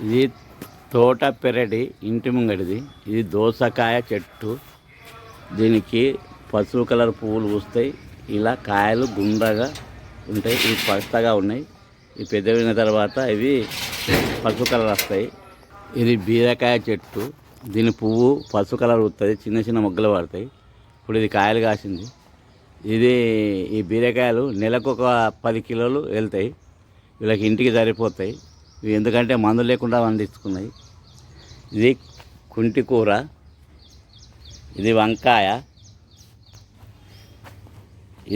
ఇది తోట పెరటి ఇంటి ముంగడిది. ఇది దోసకాయ చెట్టు. దీనికి పసుపు కలర్ పువ్వులు పూస్తాయి. ఇలా కాయలు గుండ్రగా ఉంటాయి. ఇవి పచ్చగా ఉన్నాయి. ఇవి పెద్దవైన తర్వాత ఇవి పసుపు కలర్ వస్తాయి. ఇది బీరకాయ చెట్టు. దీని పువ్వు పసుపు కలర్ వస్తుంది చిన్న చిన్న మొగ్గలు పడతాయి. ఇప్పుడు ఇది కాయలు కాసింది. ఇది ఈ బీరకాయలు నెలకు ఒక పది కిలోలు వెళ్తాయి. వీళ్ళకి ఇంటికి సరిపోతాయి. ఇవి ఎందుకంటే మందు లేకుండా పండించుకున్నాయి ఇది కుంటి కూర ఇది వంకాయ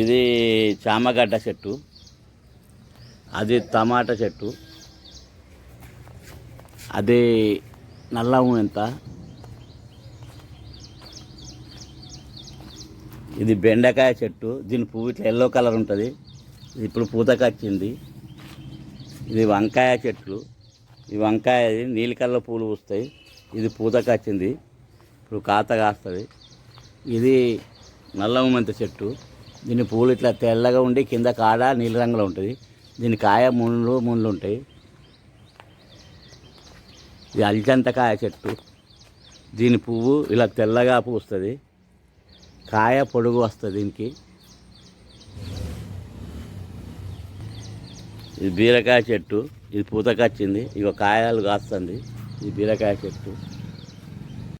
ఇది చామగడ్డ చెట్టు అది టమాటా చెట్టు అది నల్ల ఎంత ఇది బెండకాయ చెట్టు దీని పువ్వు ఇట్లా ఎల్లో కలర్ ఉంటుంది. ఇప్పుడు పూతకొచ్చింది. ఇది వంకాయ చెట్లు. ఈ వంకాయ నీలి కలర్ పూలు పూస్తాయి. ఇది పూతకు వచ్చింది. ఇప్పుడు కాత కాస్తుంది. ఇది నల్లమంత చెట్టు. దీని పూలు ఇట్లా తెల్లగా ఉండి కింద కాడ నీలి రంగులో ఉంటుంది. దీని కాయ ముళ్ళు ముళ్ళు ఉంటాయి. ఇది అల్చంతకాయ చెట్టు. దీని పువ్వు ఇలా తెల్లగా పూస్తుంది. కాయ పొడుగు వస్తుంది దీనికి. ఇది బీరకాయ చెట్టు ఇది పూతకొచ్చింది ఇక కాయలు కాస్తుంది. ఇది బీరకాయ చెట్టు.